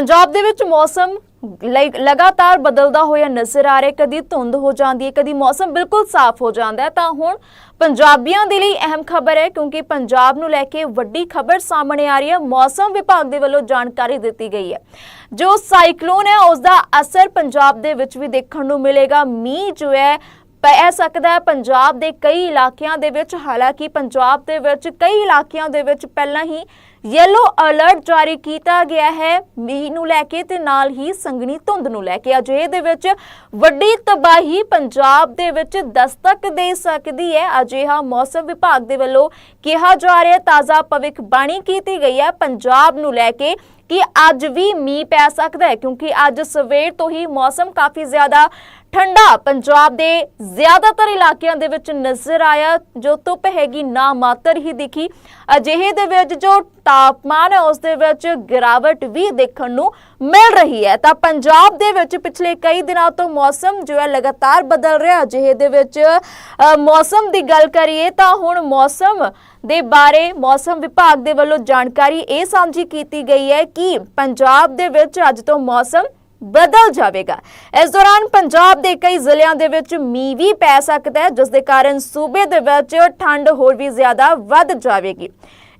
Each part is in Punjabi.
ਪੰਜਾਬ ਦੇ ਵਿੱਚ ਮੌਸਮ ਲਗਾਤਾਰ ਬਦਲਦਾ ਹੋਇਆ ਨਜ਼ਰ ਆ ਰਿਹਾ ਕਦੀ ਧੁੰਦ ਹੋ ਜਾਂਦੀ ਹੈ, ਕਦੀ ਮੌਸਮ ਬਿਲਕੁਲ ਸਾਫ਼ ਹੋ ਜਾਂਦਾ ਹੈ। ਤਾਂ ਹੁਣ ਪੰਜਾਬੀਆਂ ਦੇ ਲਈ ਅਹਿਮ ਖਬਰ ਹੈ, ਕਿਉਂਕਿ ਪੰਜਾਬ ਨੂੰ ਲੈ ਕੇ ਵੱਡੀ ਖਬਰ ਸਾਹਮਣੇ ਆ ਰਹੀ ਹੈ। ਮੌਸਮ ਵਿਭਾਗ ਦੇ ਵੱਲੋਂ ਜਾਣਕਾਰੀ ਦਿੱਤੀ ਗਈ ਹੈ। ਜੋ ਸਾਈਕਲੋਨ ਹੈ ਉਸ ਦਾ ਅਸਰ ਪੰਜਾਬ ਦੇ ਵਿੱਚ ਵੀ ਦੇਖਣ ਨੂੰ ਮਿਲੇਗਾ। ਮੀਂਹ ਜੋ ਹੈ ਪੈ ਸਕਦਾ ਹੈ। ਪੰਜਾਬ ਦੇ ਕਈ ਇਲਾਕਿਆਂ ਦੇ ਵਿੱਚ, ਹਾਲਾਂਕਿ ਪੰਜਾਬ ਦੇ ਵਿੱਚ ਕਈ ਇਲਾਕਿਆਂ ਦੇ ਵਿੱਚ ਪਹਿਲਾਂ ਹੀ ਯੈਲੋ ਅਲਰਟ ਜਾਰੀ ਕੀਤਾ ਗਿਆ ਹੈ। ਮੀਂਹ ਨੂੰ ਲੈ ਕੇ ਤੇ ਨਾਲ ਹੀ ਸੰਘਣੀ ਧੁੰਦ ਨੂੰ ਲੈ ਕੇ। ਅਜਿਹੇ ਦੇ ਵਿੱਚ ਵੱਡੀ ਤਬਾਹੀ ਪੰਜਾਬ ਦੇ ਵਿੱਚ ਦਸਤਕ ਦੇ ਸਕਦੀ ਹੈ। ਅਜਿਹਾ ਮੌਸਮ ਵਿਭਾਗ ਦੇ ਵੱਲੋਂ ਕਿਹਾ ਜਾ ਰਿਹਾ ਤਾਜ਼ਾ ਭਵਿੱਖ ਬਾਣੀ ਕੀਤੀ ਗਈ ਹੈ। ਪੰਜਾਬ ਨੂੰ ਲੈ ਕੇ ਕਿ ਅੱਜ ਵੀ ਮੀਂਹ ਪੈ ਸਕਦਾ ਹੈ, ਕਿਉਂਕਿ ਅੱਜ ਸਵੇਰ ਤੋਂ ਹੀ ਮੌਸਮ ਕਾਫੀ ਜ਼ਿਆਦਾ ਠੰਡਾ ਪੰਜਾਬ ਦੇ ਜ਼ਿਆਦਾਤਰ ਇਲਾਕਿਆਂ ਦੇ ਵਿੱਚ ਨਜ਼ਰ ਆਇਆ, ਜੋ ਧੁੱਪ ਹੈਗੀ ਨਾ ਮਾਤਰ ਹੀ ਦਿਖੀ। ਅਜਿਹੇ ਦੇ ਵਿੱਚ ਜੋ ਤਾਪਮਾਨ ਹੈ, ਉਸ ਦੇ ਵਿੱਚ ਗਿਰਾਵਟ ਵੀ ਦੇਖਣ ਨੂੰ ਮਿਲ ਰਹੀ ਹੈ। ਤਾਂ ਪੰਜਾਬ ਦੇ ਵਿੱਚ ਪਿਛਲੇ ਕਈ ਦਿਨਾਂ ਤੋਂ ਮੌਸਮ ਜੋ ਹੈ, ਲਗਾਤਾਰ ਬਦਲ ਰਿਹਾ। ਅਜਿਹੇ ਦੇ ਵਿੱਚ ਮੌਸਮ ਦੀ ਗੱਲ ਕਰੀਏ ਤਾਂ ਹੁਣ ਮੌਸਮ ਦੇ ਬਾਰੇ ਮੌਸਮ ਵਿਭਾਗ ਦੇ ਵੱਲੋਂ ਜਾਣਕਾਰੀ ਇਹ ਸਾਂਝੀ ਕੀਤੀ ਗਈ ਹੈ ਕਿ ਪੰਜਾਬ ਦੇ ਵਿੱਚ ਅੱਜ ਤੋਂ ਮੌਸਮ ਬਦਲ ਜਾਵੇਗਾ। ਇਸ ਦੌਰਾਨ ਪੰਜਾਬ ਦੇ ਕਈ ਜ਼ਿਲ੍ਹਿਆਂ ਦੇ ਵਿੱਚ ਮੀਂਹ ਵੀ ਪੈ ਸਕਦਾ ਹੈ, ਜਿਸ ਦੇ ਕਾਰਨ ਸੂਬੇ ਦੇ ਵਿੱਚ ਠੰਡ ਹੋਰ ਵੀ ਜ਼ਿਆਦਾ ਵੱਧ ਜਾਵੇਗੀ।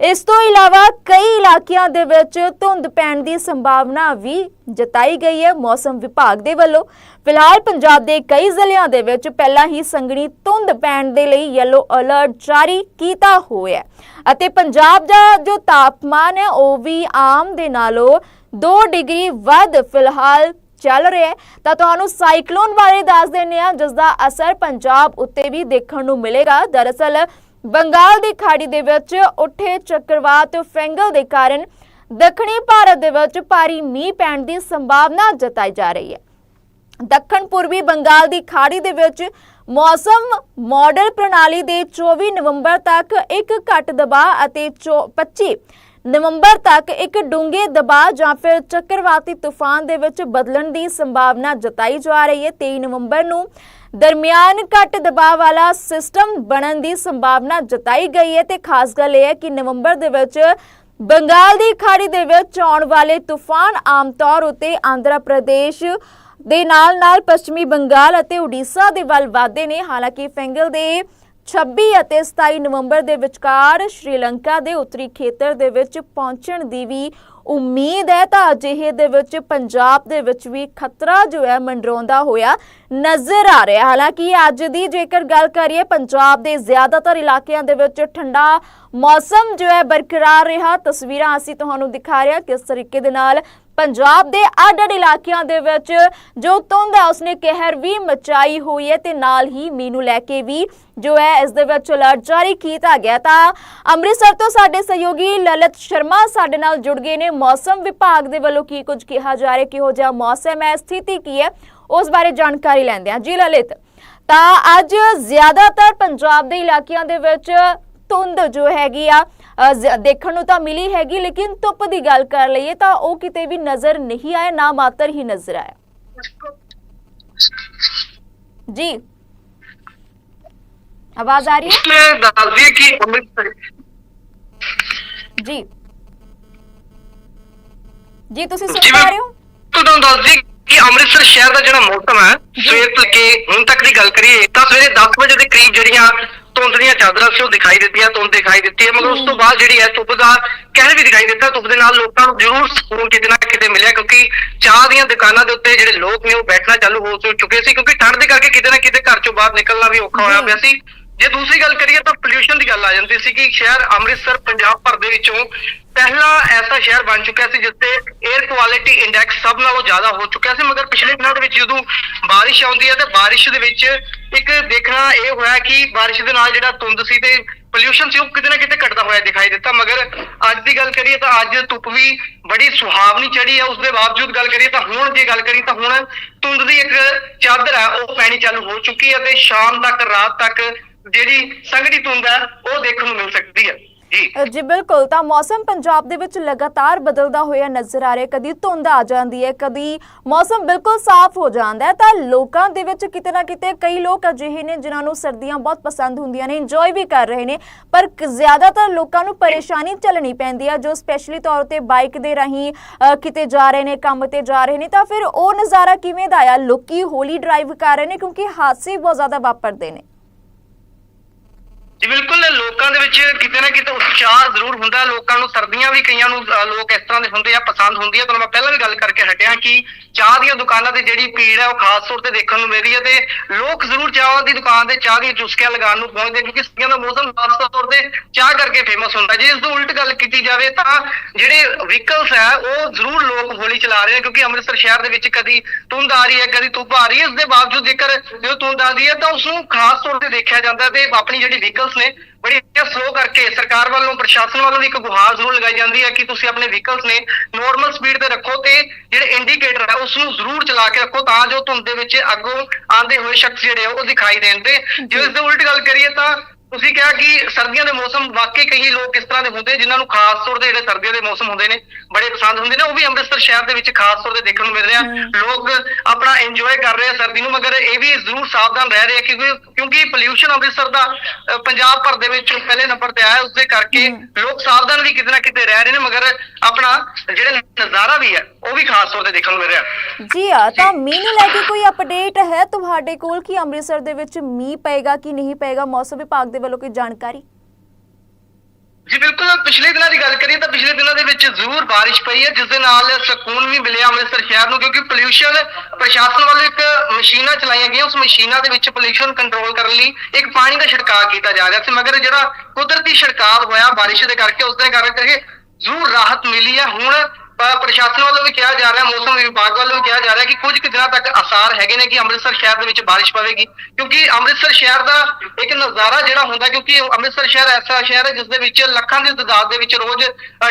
ਇਸ ਤੋਂ ਇਲਾਵਾ ਕਈ ਇਲਾਕਿਆਂ ਦੇ ਵਿੱਚ ਧੁੰਦ ਪੈਣ ਦੀ ਸੰਭਾਵਨਾ ਵੀ ਜਤਾਈ ਗਈ ਹੈ ਮੌਸਮ ਵਿਭਾਗ ਦੇ ਵੱਲੋਂ। ਫਿਲਹਾਲ ਪੰਜਾਬ ਦੇ ਕਈ ਜ਼ਿਲ੍ਹਿਆਂ ਦੇ ਵਿੱਚ ਪਹਿਲਾਂ ਹੀ ਸੰਘਣੀ ਧੁੰਦ ਪੈਣ ਦੇ ਲਈ ਯੈਲੋ ਅਲਰਟ ਜਾਰੀ ਕੀਤਾ ਹੋਇਆ ਹੈ। ਅਤੇ ਪੰਜਾਬ ਦਾ ਜੋ ਤਾਪਮਾਨ ਹੈ, ਉਹ ਵੀ ਆਮ ਦੇ ਨਾਲੋਂ 2 ਡਿਗਰੀ ਵੱਧ ਫਿਲਹਾਲ ਚੱਲ ਰਿਹਾ ਹੈ। ਤਾਂ ਤੁਹਾਨੂੰ ਸਾਈਕਲੋਨ ਬਾਰੇ ਦੱਸ ਦਿੰਦੇ ਹਾਂ ਜਿਸ ਦਾ ਅਸਰ ਪੰਜਾਬ ਉੱਤੇ ਵੀ ਦੇਖਣ ਨੂੰ ਮਿਲੇਗਾ। ਦਰਅਸਲ, ਬੰਗਾਲ ਦੀ ਖਾੜੀ ਦੇ ਵਿੱਚ ਉੱਠੇ ਚੱਕਰਵਾਤ ਫੈਂਗਲ ਦੇ ਕਾਰਨ ਦੱਖਣੀ ਭਾਰਤ ਦੇ ਵਿੱਚ ਭਾਰੀ ਮੀਂਹ ਪੈਣ ਦੀ ਸੰਭਾਵਨਾ ਜਤਾਈ ਜਾ ਰਹੀ ਹੈ। ਦੱਖਣ ਪੂਰਬੀ ਬੰਗਾਲ ਦੀ ਖਾੜੀ ਦੇ ਵਿੱਚ ਮੌਸਮ ਮਾਡਲ ਪ੍ਰਣਾਲੀ ਦੇ 24 ਨਵੰਬਰ ਤੱਕ ਇੱਕ ਘੱਟ ਦਬਾਅ ਅਤੇ ਚੌ- 25 ਨਵੰਬਰ ਤੱਕ ਇੱਕ ਡੂੰਘੇ ਦਬਾਅ ਜਾਂ ਫਿਰ ਚੱਕਰਵਾਤੀ ਤੂਫਾਨ ਦੇ ਵਿੱਚ ਬਦਲਣ ਦੀ ਸੰਭਾਵਨਾ ਜਤਾਈ ਜਾ ਰਹੀ ਹੈ। 23 ਨਵੰਬਰ ਨੂੰ ਦਰਮਿਆਨ ਘੱਟ ਦਬਾਅ ਵਾਲਾ ਸਿਸਟਮ ਬਣਨ ਦੀ ਸੰਭਾਵਨਾ ਜਤਾਈ ਗਈ ਹੈ ਤੇ ਖਾਸ ਗੱਲ ਇਹ ਹੈ ਕਿ ਨਵੰਬਰ ਦੇ ਵਿੱਚ ਬੰਗਾਲ ਦੀ ਖਾੜੀ ਦੇ ਵਿੱਚ ਆਉਣ ਵਾਲੇ ਤੂਫਾਨ ਆਮ ਤੌਰ ਉਤੇ ਆਂਧਰਾ ਪ੍ਰਦੇਸ਼ ਦੇ ਨਾਲ ਨਾਲ ਪੱਛਮੀ ਬੰਗਾਲ ਅਤੇ ਉੜੀਸਾ ਦੇ ਵੱਲ ਵਾਧੇ ਨੇ। ਹਾਲਾਂਕਿ ਫੈਂਗਲ ਦੇ 26 ਅਤੇ 27 ਨਵੰਬਰ ਦੇ ਵਿਚਕਾਰ ਸ਼੍ਰੀਲੰਕਾ ਦੇ ਉੱਤਰੀ ਖੇਤਰ ਦੇ ਵਿੱਚ ਪਹੁੰਚਣ ਦੀ ਵੀ ਉਮੀਦ ਹੈ, ਤਾਂ ਅਜਿਹੇ ਦੇ ਵਿੱਚ ਪੰਜਾਬ ਦੇ ਵਿੱਚ ਵੀ ਖਤਰਾ ਜੋ ਹੈ ਮੰਡਰਾਉਂਦਾ ਹੋਇਆ ਨਜ਼ਰ ਆ ਰਿਹਾ ਹਾਲਾਂਕਿ ਅੱਜ ਦੀ ਜੇਕਰ ਗੱਲ ਕਰੀਏ, ਪੰਜਾਬ ਦੇ ਜ਼ਿਆਦਾਤਰ ਇਲਾਕਿਆਂ ਦੇ ਵਿੱਚ ਠੰਡਾ ਮੌਸਮ ਜੋ ਹੈ ਬਰਕਰਾਰ ਰਿਹਾ। ਤਸਵੀਰਾਂ ਅਸੀਂ ਤੁਹਾਨੂੰ ਦਿਖਾ ਰਹੇ ਹਾਂ ਕਿਸ ਤਰੀਕੇ ਦੇ ਨਾਲ ਪੰਜਾਬ ਦੇ ਅੱਡ-ਅੱਡ ਇਲਾਕਿਆਂ ਦੇ ਵਿੱਚ ਜੋ ਧੁੰਦ ਹੈ ਉਸਨੇ ਕਹਿਰ ਵੀ ਮਚਾਈ ਹੋਈ ਹੈ ਤੇ ਨਾਲ ਹੀ ਮੀਂਹ ਨੂੰ ਲੈ ਕੇ ਵੀ ਜੋ ਹੈ, ਇਸ ਦੇ ਵਿੱਚ ਅਲਰਟ ਜਾਰੀ ਕੀਤਾ ਗਿਆ। ਤਾਂ ਅੰਮ੍ਰਿਤਸਰ ਤੋਂ ਸਾਡੇ ਸਹਿਯੋਗੀ ਲਲਿਤ ਸ਼ਰਮਾ ਸਾਡੇ ਨਾਲ ਜੁੜ ਗਏ ਨੇ। ਮੌਸਮ ਵਿਭਾਗ ਦੇ ਵੱਲੋਂ ਕੀ ਕੁਝ ਕਿਹਾ ਜਾ ਰਿਹਾ, ਕਿਹੋ ਜਿਹਾ ਮੌਸਮ ਹੈ, ਸਥਿਤੀ ਕੀ ਹੈ, ਉਸ ਬਾਰੇ ਜਾਣਕਾਰੀ ਲੈਂਦੇ ਹਾਂ। ਜੀ ਲਲਿਤ, ਤਾਂ ਅੱਜ ਜ਼ਿਆਦਾਤਰ ਪੰਜਾਬ ਦੇ ਇਲਾਕਿਆਂ ਦੇ ਵਿੱਚ ਧੁੰਦ ਜੋ ਹੈਗੀ ਆ ਦੇਖਣ ਨੂੰ ਤਾਂ ਮਿਲੀ ਹੈਗੀ ਲੇਕਿਨ ਧੁੱਪ ਦੀ ਗੱਲ ਕਰ ਲਈਏ ਤਾਂ ਉਹ ਕਿਤੇ ਵੀ ਨਜ਼ਰ ਨਹੀਂ ਆਇਆ ਨਾ ਮਾਤਰ ਹੀ ਨਜ਼ਰ ਆਇਆ। ਜੀ। ਆਵਾਜ਼ ਆ ਰਹੀ ਹੈ? ਮੈਂ ਦੱਸਦੀ ਕਿ ਅੰਮ੍ਰਿਤਸਰ ਜੀ। ਜੀ ਤੁਸੀਂ ਸੁਣ ਪਾ ਰਹੇ ਹੋ? ਤੁਹਾਨੂੰ ਦੱਸਦੀ ਕਿ ਅੰਮ੍ਰਿਤਸਰ ਸ਼ਹਿਰ ਦਾ ਜਿਹੜਾ ਮੌਸਮ ਹੈ ਸਵੇਰ ਤੋਂ ਕੇ ਹੁਣ ਤੱਕ ਦੀ ਗੱਲ ਕਰੀਏ ਤਾਂ ਸਵੇਰੇ 10 ਵਜੇ ਦੇ ਕਰੀਬ ਜਿਹੜੀਆਂ ਧੁੰਦ ਦੀਆਂ ਚਾਦਰਾਂ ਸੀ, ਉਹ ਦਿਖਾਈ ਦਿੱਤੀਆਂ, ਧੁੰਦ ਦਿਖਾਈ ਦਿੱਤੀ ਹੈ, ਮਗਰ ਉਸ ਤੋਂ ਬਾਅਦ ਜਿਹੜੀ ਹੈ ਧੁੱਪ ਦਾ ਕਹਿਰ ਵੀ ਦਿਖਾਈ ਦਿੱਤਾ, ਧੁੱਪ ਦੇ ਨਾਲ ਲੋਕਾਂ ਨੂੰ ਜ਼ਰੂਰ ਸਕੂਨ ਕਿਤੇ ਨਾ ਕਿਤੇ ਮਿਲਿਆ, ਕਿਉਂਕਿ ਚਾਹ ਦੀਆਂ ਦੁਕਾਨਾਂ ਦੇ ਉੱਤੇ ਜਿਹੜੇ ਲੋਕ ਨੇ ਉਹ ਬੈਠਣਾ ਚਾਲੂ ਹੋ ਚੁੱਕੇ ਸੀ, ਕਿਉਂਕਿ ਠੰਡ ਦੇ ਕਰਕੇ ਕਿਤੇ ਨਾ ਕਿਤੇ ਘਰ ਚੋਂ ਬਾਹਰ ਨਿਕਲਣਾ ਵੀ ਔਖਾ ਹੋਇਆ ਪਿਆ ਸੀ। ਜੇ ਦੂਸਰੀ ਗੱਲ ਕਰੀਏ ਤਾਂ ਪੋਲਿਊਸ਼ਨ ਦੀ ਗੱਲ ਆ ਜਾਂਦੀ ਸੀ ਕਿ ਸ਼ਹਿਰ ਅੰਮ੍ਰਿਤਸਰ, ਪੰਜਾਬ ਭਰ ਦੇ ਵਿੱਚੋਂ ਪਹਿਲਾ ਐਸਾ ਸ਼ਹਿਰ ਬਣ ਚੁੱਕਿਆ ਸੀ ਜਿੱਥੇ 에ਅਰ ਕੁਆਲਿਟੀ ਇੰਡੈਕਸ ਸਭ ਨਾਲੋਂ ਜ਼ਿਆਦਾ ਹੋ ਚੁੱਕਿਆ ਸੀ, ਮਗਰ ਪਿਛਲੇ ਦਿਨਾਂ ਦੇ ਵਿੱਚ ਜਦੋਂ ਬਾਰਿਸ਼ ਆਉਂਦੀ ਹੈ ਤੇ ਬਾਰਿਸ਼ ਦੇ ਵਿੱਚ ਇੱਕ ਦੇਖਣਾ ਇਹ ਹੋਇਆ ਕਿ ਬਾਰਿਸ਼ ਦੇ ਨਾਲ ਜਿਹੜਾ ਧੁੰਦ ਸੀ ਤੇ ਪੋਲਿਊਸ਼ਨ ਸੀ, ਉਹ ਕਿਤੇ ਨਾ ਕਿਤੇ ਘਟਦਾ ਹੋਇਆ ਦਿਖਾਈ ਦਿੱਤਾ। ਮਗਰ ਅੱਜ ਦੀ ਗੱਲ ਕਰੀਏ ਤਾਂ ਅੱਜ ਧੁੱਪ ਵੀ ਬੜੀ ਸੁਹਾਵਣੀ ਚੜੀ ਹੈ। ਉਸ ਦੇ ਬਾਵਜੂਦ ਗੱਲ ਕਰੀਏ ਤਾਂ ਹੁਣ ਜੇ ਗੱਲ ਕਰੀਏ ਤਾਂ ਹੁਣ ਧੁੰਦ ਦੀ ਇੱਕ ਚਾਦਰ ਹੈ, ਉਹ ਪੈਣੀ ਚਾਲੂ ਹੋ ਚੁੱਕੀ ਹੈ ਤੇ ਸ਼ਾਮ ਤੱਕ, ਰਾਤ ਤੱਕ ਜਿਹੜੀ ਸੰਘਣੀ ਧੁੰਦ ਹੈ, ਉਹ ਦੇਖਣ ਨੂੰ ਮਿਲ ਸਕਦੀ ਹੈ। ਜੀ। ਬਿਲਕੁਲ। ਤਾਂ ਮੌਸਮ ਪੰਜਾਬ ਦੇ ਵਿੱਚ ਲਗਾਤਾਰ ਬਦਲਦਾ ਹੋਇਆ ਨਜ਼ਰ ਆ ਰਿਹਾ। ਕਦੀ ਧੁੰਦ ਆ ਜਾਂਦੀ ਹੈ ਕਦੀ ਮੌਸਮ ਬਿਲਕੁਲ ਸਾਫ਼ ਹੋ ਜਾਂਦਾ ਹੈ। ਤਾਂ ਲੋਕਾਂ ਦੇ ਵਿੱਚ ਕਿਤੇ ਨਾ ਕਿਤੇ ਕਈ ਲੋਕ ਅਜਿਹੇ ਨੇ ਜਿਨ੍ਹਾਂ ਨੂੰ ਸਰਦੀਆਂ ਬਹੁਤ ਪਸੰਦ ਹੁੰਦੀਆਂ ਨੇ ਇੰਜੋਏ ਵੀ ਕਰ ਰਹੇ ਨੇ। ਪਰ ਜ਼ਿਆਦਾਤਰ ਲੋਕਾਂ ਨੂੰ ਪਰੇਸ਼ਾਨੀ ਝੱਲਣੀ ਪੈਂਦੀ ਹੈ ਜੋ ਸਪੈਸ਼ਲੀ ਤੌਰ ਤੇ ਬਾਈਕ ਦੇ ਰਾਹੀਂ ਕਿਤੇ ਜਾ ਰਹੇ ਨੇ ਕੰਮ ਤੇ ਜਾ ਰਹੇ ਨੇ। ਤਾਂ ਫਿਰ ਉਹ ਨਜ਼ਾਰਾ ਕਿਵੇਂ ਦਾ ਆ? ਲੋਕੀ ਹੌਲੀ ਡਰਾਈਵ ਕਰ ਰਹੇ ਨੇ ਕਿਉਂਕਿ ਹਾਦਸੇ ਬਹੁਤ ਜ਼ਿਆਦਾ ਵਾਪਰਦੇ ਨੇ। ਜੀ ਬਿਲਕੁਲ। ਲੋਕਾਂ ਦੇ ਵਿੱਚ ਕਿਤੇ ਨਾ ਕਿਤੇ ਉਤਸ਼ਾਹ ਜ਼ਰੂਰ ਹੁੰਦਾ ਲੋਕਾਂ ਨੂੰ ਸਰਦੀਆਂ ਵੀ ਕਈਆਂ ਨੂੰ ਲੋਕ ਇਸ ਤਰ੍ਹਾਂ ਦੇ ਹੁੰਦੇ ਆ, ਪਸੰਦ ਹੁੰਦੀ ਹੈ ਤੁਹਾਨੂੰ ਮੈਂ ਪਹਿਲਾਂ ਵੀ ਗੱਲ ਕਰਕੇ ਹਟਿਆ ਕਿ ਚਾਹ ਦੀਆਂ ਦੁਕਾਨਾਂ ਤੇ ਜਿਹੜੀ ਭੀੜ ਹੈ ਉਹ ਖਾਸ ਤੌਰ ਤੇ ਦੇਖਣ ਨੂੰ ਮਿਲਦੀ ਹੈ ਤੇ ਲੋਕ ਜ਼ਰੂਰ ਚਾਹ ਦੀ ਦੁਕਾਨ ਤੇ ਚਾਹ ਦੀਆਂ ਚੁਸਕੀਆਂ ਲਗਾਉਣ ਨੂੰ ਪਹੁੰਚਦੇ ਕਿਉਂਕਿ ਸਰਦੀਆਂ ਦਾ ਮੌਸਮ ਖਾਸ ਤੌਰ ਤੇ ਚਾਹ ਕਰਕੇ ਫੇਮਸ ਹੁੰਦਾ। ਜੇ ਇਸ ਤੋਂ ਉਲਟ ਗੱਲ ਕੀਤੀ ਜਾਵੇ ਤਾਂ ਜਿਹੜੇ ਵਹੀਕਲਸ ਹੈ, ਉਹ ਜ਼ਰੂਰ ਲੋਕ ਹੌਲੀ ਚਲਾ ਰਹੇ ਨੇ ਕਿਉਂਕਿ ਅੰਮ੍ਰਿਤਸਰ ਸ਼ਹਿਰ ਦੇ ਵਿੱਚ ਕਦੀ ਧੁੰਦ ਆ ਰਹੀ ਹੈ, ਕਦੀ ਧੁੱਪ ਆ ਰਹੀ ਹੈ। ਇਸ ਦੇ ਬਾਵਜੂਦ ਜੇਕਰ ਜਦੋਂ ਧੁੰਦ ਆਉਂਦੀ ਹੈ ਤਾਂ ਉਸ ਨੂੰ ਖਾਸ ਤੌਰ ਤੇ ਦੇਖਿਆ ਜਾਂਦਾ ਤੇ ਆਪਣੀ ਜਿਹੜੀ ਵਹੀਕਲਸ ਨੇ, ਬੜੀ ਸਲੋ ਕਰਕੇ ਸਰਕਾਰ ਵੱਲੋਂ, ਪ੍ਰਸ਼ਾਸਨ ਵੱਲੋਂ ਵੀ ਇੱਕ ਗੁਹਾਰ ਜ਼ਰੂਰ ਲਗਾਈ ਜਾਂਦੀ ਹੈ ਕਿ ਤੁਸੀਂ ਆਪਣੇ ਵਹੀਕਲਸ ਨੇ ਨੋਰਮਲ ਸਪੀਡ ਤੇ ਰੱਖੋ ਤੇ ਜਿਹੜੇ ਇੰਡੀਕੇਟਰ ਹੈ ਉਸ ਨੂੰ ਜ਼ਰੂਰ ਚਲਾ ਕੇ ਰੱਖੋ ਤਾਂ ਜੋ ਧੁੰਦ ਦੇ ਵਿੱਚ ਅੱਗੋਂ ਆਂਦੇ ਹੋਏ ਸ਼ਖਸ ਜਿਹੜੇ ਆ ਉਹ ਦਿਖਾਈ ਦੇਣ ਤੇ ਜੇ ਇਸ ਦੇ ਉਲਟ ਗੱਲ ਕਰੀਏ ਤਾਂ ਤੁਸੀਂ ਕਿਹਾ ਕਿ ਸਰਦੀਆਂ ਦੇ ਮੌਸਮ ਵਾਕਈ ਕਈ ਲੋਕ ਇਸ ਤਰ੍ਹਾਂ ਦੇ ਹੁੰਦੇ ਜਿਨ੍ਹਾਂ ਨੂੰ ਖਾਸ ਤੌਰ ਤੇ ਜਿਹੜੇ ਸਰਦੀਆਂ ਦੇ ਮੌਸਮ ਹੁੰਦੇ ਨੇ ਬੜੇ ਪਸੰਦ ਹੁੰਦੇ ਨੇ ਉਹ ਵੀ ਅੰਮ੍ਰਿਤਸਰ ਸ਼ਹਿਰ ਦੇ ਵਿੱਚ ਖਾਸ ਤੌਰ ਤੇ ਦੇਖਣ ਨੂੰ ਮਿਲ ਰਿਹਾ। ਲੋਕ ਆਪਣਾ ਇੰਜੋਏ ਕਰ ਰਹੇ ਆ ਸਰਦੀ ਨੂੰ ਮਗਰ ਇਹ ਵੀ ਜ਼ਰੂਰ ਸਾਵਧਾਨ ਰਹਿ ਰਹੇ ਆ ਕਿਉਂਕਿ ਕਿਉਂਕਿ ਪੋਲਿਊਸ਼ਨ ਅੰਮ੍ਰਿਤਸਰ ਦਾ ਪੰਜਾਬ ਭਰ ਦੇ ਵਿੱਚ ਪਹਿਲੇ ਨੰਬਰ ਤੇ ਆਇਆ ਉਸ ਦੇ ਕਰਕੇ। ਲੋਕ ਸਾਵਧਾਨ ਵੀ ਕਿਤੇ ਨਾ ਕਿਤੇ ਰਹਿ ਰਹੇ ਨੇ ਮਗਰ ਆਪਣਾ ਜਿਹੜੇ ਨਜ਼ਾਰਾ ਵੀ ਹੈ ਉਹ ਵੀ ਖਾਸ ਤੌਰ ਤੇ ਦੇਖਣ ਨੂੰ ਮਿਲ ਰਿਹਾ ਜੀ ਆ ਤਾਂ ਮੀਂਹ ਨੂੰ ਲੈ ਕੇ ਕੋਈ ਅਪਡੇਟ ਹੈ ਤੁਹਾਡੇ ਕੋਲ ਕਿ ਅੰਮ੍ਰਿਤਸਰ ਦੇ ਵਿੱਚ ਮੀਂਹ ਪਏਗਾ ਕਿ ਨਹੀਂ ਪਏਗਾ? ਮੌਸਮ ਵਿਭਾਗ ਦੇ ਵੱਲੋਂ ਕੋਈ ਜਾਣਕਾਰੀ? ਜੀ, ਬਿਲਕੁਲ। ਪਿਛਲੇ ਦਿਨਾਂ ਦੀ ਗੱਲ ਕਰੀਏ ਤਾਂ ਪਿਛਲੇ ਦਿਨਾਂ ਦੇ ਵਿੱਚ ਜ਼ਰੂਰ ਬਾਰਿਸ਼ ਪਈ ਹੈ, ਜਿਸ ਦੇ ਨਾਲ ਸਕੂਨ ਵੀ ਮਿਲਿਆ ਅੰਮ੍ਰਿਤਸਰ ਸ਼ਹਿਰ ਨੂੰ, ਕਿਉਂਕਿ ਪੋਲਿਊਸ਼ਨ ਪ੍ਰਸ਼ਾਸਨ ਵੱਲੋਂ ਇੱਕ ਮਸ਼ੀਨਾਂ ਚਲਾਈਆਂ ਗਈਆਂ। ਉਸ ਮਸ਼ੀਨਾਂ ਦੇ ਵਿੱਚ ਪੋਲਿਊਸ਼ਨ ਕੰਟਰੋਲ ਕਰਨ ਲਈ ਇੱਕ ਪਾਣੀ ਦਾ ਛਿੜਕਾਅ ਕੀਤਾ ਜਾ ਰਿਹਾ ਸੀ, ਮਗਰ ਜਿਹੜਾ ਕੁਦਰਤੀ ਛਿੜਕਾਅ ਹੋਇਆ ਬਾਰਿਸ਼ ਦੇ ਕਰਕੇ, ਉਸ ਦੇ ਕਰਕੇ ਜ਼ਰੂਰ ਰਾਹਤ ਮਿਲੀ ਹੈ। ਹੁਣ ਪ੍ਰਸ਼ਾਸਨ ਵੱਲੋਂ ਵੀ ਕਿਹਾ ਜਾ ਰਿਹਾ, ਮੌਸਮ ਵਿਭਾਗ ਵੱਲੋਂ ਵੀ ਕਿਹਾ ਜਾ ਰਿਹਾ ਕਿ ਕੁਝ ਕੁ ਦਿਨਾਂ ਤੱਕ ਆਸਾਰ ਹੈਗੇ ਨੇ ਕਿ ਅੰਮ੍ਰਿਤਸਰ ਸ਼ਹਿਰ ਦੇ ਵਿੱਚ ਬਾਰਿਸ਼ ਪਵੇਗੀ, ਕਿਉਂਕਿ ਅੰਮ੍ਰਿਤਸਰ ਸ਼ਹਿਰ ਦਾ ਇੱਕ ਨਜ਼ਾਰਾ ਜਿਹੜਾ ਹੁੰਦਾ ਕਿਉਂਕਿ ਅੰਮ੍ਰਿਤਸਰ ਸ਼ਹਿਰ ਐਸਾ ਸ਼ਹਿਰ ਹੈ ਜਿਸ ਦੇ ਵਿੱਚ ਲੱਖਾਂ ਦੀ ਤਦਾਦ ਦੇ ਵਿੱਚ ਰੋਜ਼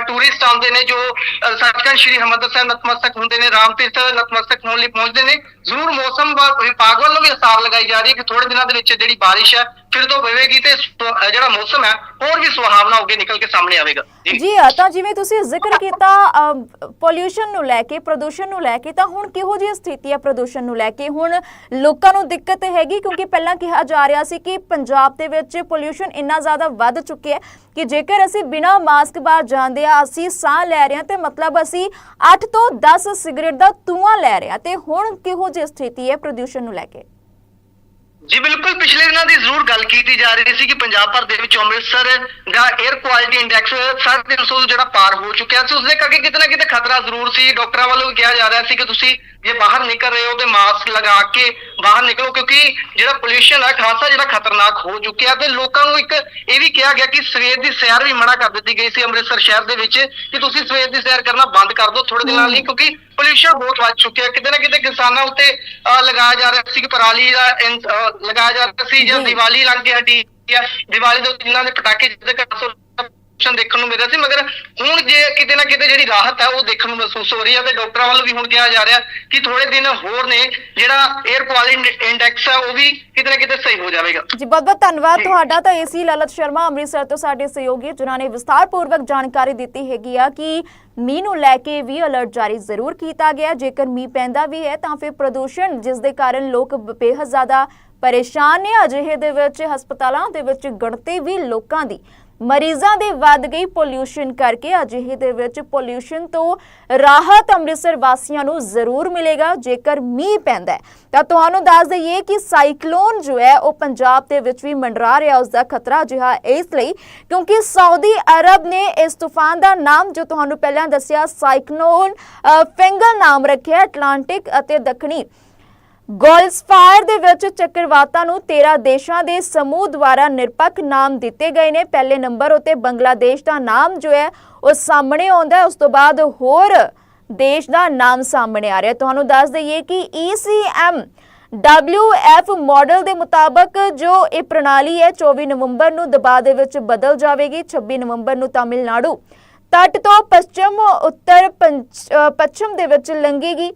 ਟੂਰਿਸਟ ਆਉਂਦੇ ਨੇ, ਜੋ ਸੱਚਖੰਡ ਸ੍ਰੀ ਹਰਿਮੰਦਰ ਸਾਹਿਬ ਨਤਮਸਤਕ ਹੁੰਦੇ ਨੇ, ਰਾਮ ਤੀਰਥ ਨਤਮਸਤਕ ਹੋਣ ਲਈ ਪਹੁੰਚਦੇ ਨੇ। ਜ਼ਰੂਰ ਮੌਸਮ ਵਿਭਾਗ ਵੱਲੋਂ ਵੀ ਆਸਾਰ ਲਗਾਈ ਜਾ ਰਹੀ ਹੈ ਕਿ ਥੋੜੇ ਦਿਨਾਂ ਦੇ ਵਿੱਚ ਜਿਹੜੀ ਬਾਰਿਸ਼ ਹੈ ਫਿਰ ਤੋਂ ਪਵੇਗੀ ਤੇ ਜਿਹੜਾ ਮੌਸਮ ਹੈ, ਹੋਰ ਵੀ ਸੁਹਾਵਣਾ ਹੋ ਕੇ ਨਿਕਲ ਕੇ ਸਾਹਮਣੇ ਆਵੇਗਾ। ਜੀ। ਤਾਂ ਜਿਵੇਂ ਤੁਸੀਂ ਜ਼ਿਕਰ ਕੀਤਾ ਪੋਲਿਊਸ਼ਨ ਨੂੰ ਲੈ ਕੇ, ਪ੍ਰਦੂਸ਼ਣ ਨੂੰ ਲੈ ਕੇ, ਤਾਂ ਹੁਣ ਕਿਹੋ ਜਿਹੀ ਸਥਿਤੀ ਹੈ ਪ੍ਰਦੂਸ਼ਣ ਨੂੰ ਲੈ ਕੇ? ਹੁਣ ਲੋਕਾਂ ਨੂੰ ਦਿੱਕਤ ਹੈਗੀ, ਕਿਉਂਕਿ ਪਹਿਲਾਂ ਕਿਹਾ ਜਾ ਰਿਹਾ ਸੀ ਕਿ ਪੰਜਾਬ ਦੇ ਵਿੱਚ ਪੋਲਿਊਸ਼ਨ ਇੰਨਾ ਜ਼ਿਆਦਾ ਵੱਧ ਚੁੱਕਿਆ ਹੈ ਕਿ ਜੇਕਰ ਅਸੀਂ ਬਿਨਾ ਮਾਸਕ ਬਾਹਰ ਜਾਂਦੇ ਆ ਅਸੀਂ ਸਾਹ ਲੈ ਰਹੇ ਹਾਂ, ਤੇ ਮਤਲਬ ਅਸੀਂ 8 ਤੋਂ 10 ਸਿਗਰਟ ਦਾ ਧੂਆਂ ਲੈ ਰਹੇ ਹਾਂ। ਤੇ ਹੁਣ ਕਿਹੋ ਜਿਹੀ ਸਥਿਤੀ ਹੈ ਪ੍ਰਦੂਸ਼ਣ ਨੂੰ ਲੈ ਕੇ? ਜੀ ਬਿਲਕੁਲ ਪਿਛਲੇ ਦਿਨਾਂ ਦੀ ਜ਼ਰੂਰ ਗੱਲ ਕੀਤੀ ਜਾ ਰਹੀ ਸੀ ਕਿ ਪੰਜਾਬ ਭਰ ਦੇ ਵਿੱਚ ਅੰਮ੍ਰਿਤਸਰ ਦਾ 에ਅਰ ਕੁਆਲਿਟੀ ਇੰਡੈਕਸ 350 ਜਿਹੜਾ ਪਾਰ ਹੋ ਚੁੱਕਿਆ ਸੀ ਉਸ ਦੇ ਕਰਕੇ ਕਿਤੇ ਨਾ ਕਿਤੇ ਖਤਰਾ ਜ਼ਰੂਰ ਸੀ। ਡਾਕਟਰਾਂ ਵੱਲੋਂ ਵੀ ਕਿਹਾ ਜਾ ਰਿਹਾ ਸੀ ਕਿ ਤੁਸੀਂ ਜੇ ਬਾਹਰ ਨਿਕਲ ਰਹੇ ਹੋ ਤੇ ਮਾਸਕ ਲਗਾ ਕੇ ਬਾਹਰ ਨਿਕਲੋ ਕਿਉਂਕਿ ਜਿਹੜਾ ਪੋਲਿਊਸ਼ਨ ਹੈ ਖਾਸਾ ਜਿਹੜਾ ਖਤਰਨਾਕ ਹੋ ਚੁੱਕਿਆ ਤੇ ਲੋਕਾਂ ਨੂੰ ਇੱਕ ਇਹ ਵੀ ਕਿਹਾ ਗਿਆ ਕਿ ਸਵੇਰ ਦੀ ਸੈਰ ਵੀ ਮਨਾ ਕਰ ਦਿੱਤੀ ਗਈ ਸੀ ਅੰਮ੍ਰਿਤਸਰ ਸ਼ਹਿਰ ਦੇ ਵਿੱਚ ਕਿ ਤੁਸੀਂ ਸਵੇਰ ਦੀ ਸੈਰ ਕਰਨਾ ਬੰਦ ਕਰ ਦਿਓ ਥੋੜੇ ਦਿਨਾਂ ਲਈ ਕਿਉਂਕਿ ਪੋਲਿਊਸ਼ਨ ਬਹੁਤ ਵੱਧ ਚੁੱਕਿਆ ਕਿਤੇ ਨਾ ਕਿਤੇ ਕਿਸਾਨਾਂ ਉੱਤੇ ਲਗਾਇਆ ਜਾ ਰਿਹਾ ਸੀ ਕਿ ਪਰਾਲੀ ਦਾ ਲਗਾਇਆ ਜਾ ਰਿਹਾ ਸੀ ਜਾਂ ਜੀ। ਦੀਵਾਲੀ ਲੰਘ ਕੇ ਹਟੀ ਆ ਦੀਵਾਲੀ ਦੇ ਜਿਨ੍ਹਾਂ ਦੇ ਪਟਾਕੇ ਜਿੱਦੇ ਪੋਲਿਊਸ਼ਨ ਦੇਖਣ ਨੂੰ ਮਿਲ ਰਿਹਾ ਸੀ ਮਗਰ ਹੁਣ ਜੇ ਕਿਤੇ ਨਾ ਕਿਤੇ ਜਿਹੜੀ ਰਾਹਤ ਹੈ ਉਹ ਦੇਖਣ ਨੂੰ ਮਹਿਸੂਸ ਹੋ ਰਹੀ ਹੈ ਤੇ ਡਾਕਟਰਾਂ ਵੱਲੋਂ ਵੀ ਹੁਣ ਕਿਹਾ ਜਾ ਰਿਹਾ ਕਿ ਥੋੜੇ ਦਿਨ ਹੋਰ ਨੇ ਜਿਹੜਾ 에ਅਰ ਕੁਆਲਿਟੀ ਇੰਡੈਕਸ ਹੈ ਉਹ ਵੀ ਕਿਤੇ ਨਾ ਕਿਤੇ ਸਹੀ ਹੋ ਜਾਵੇਗਾ। ਜੀ ਬਹੁਤ ਬਹੁਤ ਧੰਨਵਾਦ। ਤੁਹਾਡਾ ਤਾਂ ਏਸੀ ਲਲਤ ਸ਼ਰਮਾ ਅੰਮ੍ਰਿਤਸਰ ਤੋਂ ਸਾਡੇ ਸਹਿਯੋਗੀ ਜਿਨ੍ਹਾਂ ਨੇ ਵਿਸਤਾਰਪੂਰਵਕ ਜਾਣਕਾਰੀ ਦਿੱਤੀ ਹੈਗੀ ਆ ਕਿ ਮੀਂਹ ਨੂੰ ਲੈ ਕੇ ਵੀ ਅਲਰਟ ਜਾਰੀ ਜ਼ਰੂਰ ਕੀਤਾ ਗਿਆ। ਜੇਕਰ ਮੀਂਹ ਪੈਂਦਾ ਵੀ ਹੈ ਤਾਂ ਫਿਰ ਪ੍ਰਦੂਸ਼ਣ ਜਿਸ ਦੇ ਕਾਰਨ ਲੋਕ ਬੇਹੱਦ ਜ਼ਿਆਦਾ ਪਰੇਸ਼ਾਨ ਨੇ। ਅਜਿਹੇ ਦੇ ਵਿੱਚ ਹਸਪਤਾਲਾਂ ਦੇ ਵਿੱਚ ਗਣਤੀ ਵੀ ਲੋਕਾਂ ਦੀ ਮਰੀਜ਼ਾਂ ਦੀ ਵੱਧ ਗਈ ਪੋਲਿਊਸ਼ਨ ਕਰਕੇ ਅਜਿਹੇ ਦੇ ਵਿੱਚ ਪੋਲਿਊਸ਼ਨ ਤੋਂ ਰਾਹਤ ਅੰਮ੍ਰਿਤਸਰ ਵਾਸੀਆਂ ਨੂੰ ਜ਼ਰੂਰ ਮਿਲੇਗਾ ਜੇਕਰ ਮੀਂਹ ਪੈਂਦਾ ਹੈ। ਤਾਂ ਤੁਹਾਨੂੰ ਦੱਸ ਦਈਏ ਕਿ ਸਾਈਕਲੋਨ ਜੋ ਹੈ ਉਹ ਪੰਜਾਬ ਦੇ ਵਿੱਚ ਵੀ ਮੰਡਰਾ ਰਿਹਾ ਉਸ ਦਾ ਖਤਰਾ ਜਿਹਾ ਇਸ ਲਈ ਕਿਉਂਕਿ ਸਾਊਦੀ ਅਰਬ ਨੇ ਇਸ ਤੂਫਾਨ ਦਾ ਨਾਮ ਜੋ ਤੁਹਾਨੂੰ ਪਹਿਲਾਂ ਦੱਸਿਆ ਸਾਈਕਲੋਨ ਅ, ਫਿੰਗਲ ਨਾਮ ਰੱਖਿਆ ਅਟਲਾਂਟਿਕ ਅਤੇ ਦੱਖਣੀ। ਗੋਲਸਫਾਇਰ ਦੇ ਵਿੱਚ ਚੱਕਰਵਾਤਾਂ ਨੂੰ 13 ਦੇਸ਼ਾਂ ਦੇ ਸਮੂਹ ਦੁਆਰਾ ਨਿਰਪੱਖ ਨਾਮ ਦਿੱਤੇ ਗਏ ਨੇ। ਪਹਿਲੇ ਨੰਬਰ ਉਤੇ ਬੰਗਲਾਦੇਸ਼ ਦਾ ਨਾਮ ਜੋ ਹੈ, ਉਹ ਸਾਹਮਣੇ ਆਉਂਦਾ ਉਸ ਤੋਂ ਬਾਅਦ ਹੋਰ ਦੇਸ਼ ਦਾ ਨਾਮ ਸਾਹਮਣੇ ਆ ਰਿਹਾ ਤੁਹਾਨੂੰ ਦੱਸ ਦਈਏ ਕਿ E ECM WF ਮਾਡਲ ਦੇ ਮੁਤਾਬਕ ਜੋ ਇਹ ਪ੍ਰਣਾਲੀ ਹੈ 24 ਨਵੰਬਰ ਨੂੰ ਦਬਾਅ ਦੇ ਵਿੱਚ ਬਦਲ ਜਾਵੇਗੀ। 26 ਨਵੰਬਰ ਨੂੰ ਤਾਮਿਲਨਾਡੂ ਤੱਟ ਤੋਂ ਪੱਛਮ, ਉੱਤਰ ਪੰਚ- ਪੱਛਮ ਦੇ ਵਿੱਚ ਲੰਘੇਗੀ।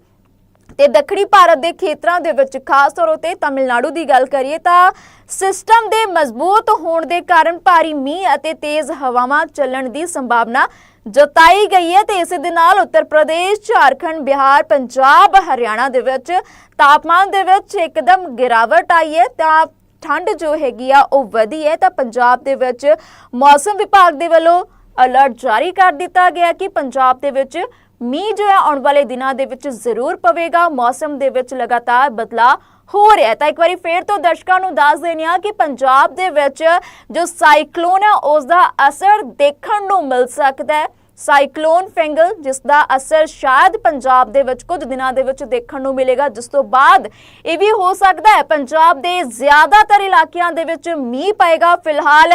ਤੇ ਦੱਖਣੀ ਭਾਰਤ ਦੇ ਖੇਤਰਾਂ ਦੇ ਵਿੱਚ, ਖਾਸ ਤੌਰ ਉਤੇ ਤਾਮਿਲਨਾਡੂ ਦੀ ਗੱਲ ਕਰੀਏ ਤਾਂ ਸਿਸਟਮ ਦੇ ਮਜ਼ਬੂਤ ਹੋਣ ਦੇ ਕਾਰਨ ਭਾਰੀ ਮੀਂਹ ਅਤੇ ਤੇਜ਼ ਹਵਾਵਾਂ ਚੱਲਣ ਦੀ ਸੰਭਾਵਨਾ ਜਤਾਈ ਗਈ ਹੈ ਤੇ ਇਸੇ ਦੇ ਨਾਲ ਉੱਤਰ ਪ੍ਰਦੇਸ਼, ਝਾਰਖੰਡ, ਬਿਹਾਰ, ਪੰਜਾਬ, ਹਰਿਆਣਾ ਦੇ ਵਿੱਚ ਤਾਪਮਾਨ ਦੇ ਵਿੱਚ ਇੱਕਦਮ ਗਿਰਾਵਟ ਆਈ ਹੈ। ਤਾਂ ਠੰਡ ਜੋ ਹੈਗੀ ਆ, ਉਹ ਵਧੀ ਹੈ ਤਾਂ ਪੰਜਾਬ ਦੇ ਵਿੱਚ ਮੌਸਮ ਵਿਭਾਗ ਦੇ ਵੱਲੋਂ ਅਲਰਟ ਜਾਰੀ ਕਰ ਦਿੱਤਾ ਗਿਆ ਕਿ ਪੰਜਾਬ ਦੇ ਵਿੱਚ ਮੀਂਹ ਜੋ ਹੈ ਆਉਣ ਵਾਲੇ ਦਿਨਾਂ ਦੇ ਵਿੱਚ ਜ਼ਰੂਰ ਪਵੇਗਾ। ਮੌਸਮ ਦੇ ਵਿੱਚ ਲਗਾਤਾਰ ਬਦਲਾਅ ਹੋ ਰਿਹਾ ਤਾਂ ਇੱਕ ਵਾਰੀ ਫੇਰ ਤੋਂ ਦਰਸ਼ਕਾਂ ਨੂੰ ਦੱਸ ਦੇਣੀ ਆ ਕਿ ਪੰਜਾਬ ਦੇ ਵਿੱਚ ਜੋ ਸਾਈਕਲੋਨ ਹੈ ਉਸ ਦਾ ਅਸਰ ਦੇਖਣ ਨੂੰ ਮਿਲ ਸਕਦਾ ਹੈ। ਸਾਈਕਲੋਨ ਫੈਂਗਲ, ਜਿਸ ਦਾ ਅਸਰ ਸ਼ਾਇਦ ਪੰਜਾਬ ਦੇ ਵਿੱਚ ਕੁਝ ਦਿਨਾਂ ਦੇ ਵਿੱਚ ਦੇਖਣ ਨੂੰ ਮਿਲੇਗਾ, ਜਿਸ ਤੋਂ ਬਾਅਦ ਇਹ ਵੀ ਹੋ ਸਕਦਾ ਹੈ, ਪੰਜਾਬ ਦੇ ਜ਼ਿਆਦਾਤਰ ਇਲਾਕਿਆਂ ਦੇ ਵਿੱਚ ਮੀਂਹ ਪਏਗਾ। ਫਿਲਹਾਲ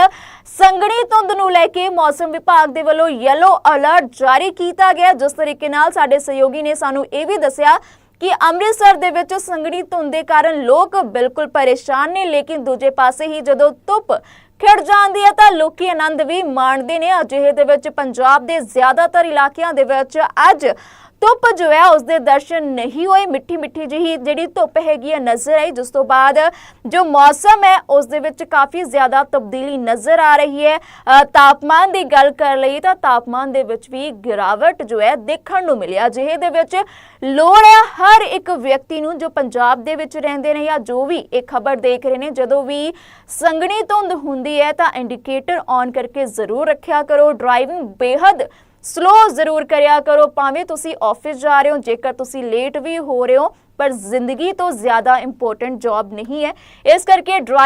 ਸੰਘਣੀ ਧੁੰਦ ਨੂੰ ਲੈ ਕੇ ਮੌਸਮ ਵਿਭਾਗ ਦੇ ਵੱਲੋਂ ਯੈਲੋ ਅਲਰਟ ਜਾਰੀ ਕੀਤਾ ਗਿਆ। ਜਿਸ ਤਰੀਕੇ ਨਾਲ ਸਾਡੇ ਸਹਿਯੋਗੀ ਨੇ ਸਾਨੂੰ ਇਹ ਵੀ ਦੱਸਿਆ ਕਿ ਅੰਮ੍ਰਿਤਸਰ ਦੇ ਵਿੱਚ ਸੰਘਣੀ ਧੁੰਦ ਦੇ ਕਾਰਨ ਲੋਕ ਬਿਲਕੁਲ ਪਰੇਸ਼ਾਨ ਨੇ, ਲੇਕਿਨ ਦੂਜੇ ਪਾਸੇ ਹੀ ਜਦੋਂ ਧੁੱਪ ਖਿੜ ਜਾਂਦੀ ਹੈ ਤਾਂ ਲੋਕੀ ਆਨੰਦ ਵੀ ਮਾਣਦੇ ਨੇ। ਅਜਿਹੇ ਦੇ ਵਿੱਚ ਪੰਜਾਬ ਦੇ ਜ਼ਿਆਦਾਤਰ ਇਲਾਕਿਆਂ ਦੇ ਵਿੱਚ ਅੱਜ ਧੁੱਪ ਜੋ ਹੈ, ਉਸ ਦੇ ਦਰਸ਼ਨ ਨਹੀਂ ਹੋਏ। ਮਿੱਠੀ ਮਿੱਠੀ ਜਿਹੀ ਜਿਹੜੀ ਧੁੱਪ ਹੈਗੀ ਹੈ, ਨਜ਼ਰ ਆਈ। ਜਿਸ ਤੋਂ ਬਾਅਦ ਜੋ ਮੌਸਮ ਹੈ, ਉਸ ਦੇ ਵਿੱਚ ਕਾਫੀ ਜ਼ਿਆਦਾ ਤਬਦੀਲੀ ਨਜ਼ਰ ਆ ਰਹੀ ਹੈ। ਤਾਪਮਾਨ ਦੀ ਗੱਲ ਕਰ ਲਈ ਤਾਂ ਤਾਪਮਾਨ ਦੇ ਵਿੱਚ ਵੀ ਗਿਰਾਵਟ ਜੋ ਹੈ, ਦੇਖਣ ਨੂੰ ਮਿਲਿਆ। ਜਿਹੇ ਦੇ ਵਿੱਚ ਲੋੜ ਹੈ, ਹਰ ਇੱਕ ਵਿਅਕਤੀ ਨੂੰ ਜੋ ਪੰਜਾਬ ਦੇ ਵਿੱਚ ਰਹਿੰਦੇ ਨੇ ਜਾਂ ਜੋ ਵੀ ਇਹ ਖਬਰ ਦੇਖ ਰਹੇ ਨੇ, ਜਦੋਂ ਵੀ ਸੰਘਣੀ ਧੁੰਦ ਹੁੰਦੀ ਹੈ ਤਾਂ ਇੰਡੀਕੇਟਰ ਔਨ ਕਰਕੇ ਜ਼ਰੂਰ ਰੱਖਿਆ ਕਰੋ। ਡਰਾਈਵਿੰਗ ਬੇਹੱਦ ਸਲੋ ਜ਼ਰੂਰ ਕਰਿਆ ਕਰੋ, ਭਾਵੇਂ ਤੁਸੀਂ ਆਫਿਸ ਜਾ ਰਹੇ ਹੋ, ਜੇਕਰ ਤੁਸੀਂ ਲੇਟ ਵੀ ਹੋ ਰਹੇ ਹੋ, ਪਰ ਜ਼ਿੰਦਗੀ ਤੋਂ ਜ਼ਿਆਦਾ ਇੰਪੋਰਟੈਂਟ ਜੌਬ ਨਹੀਂ ਹੈ। ਇਸ ਕਰਕੇ ਡਰਾਈਵ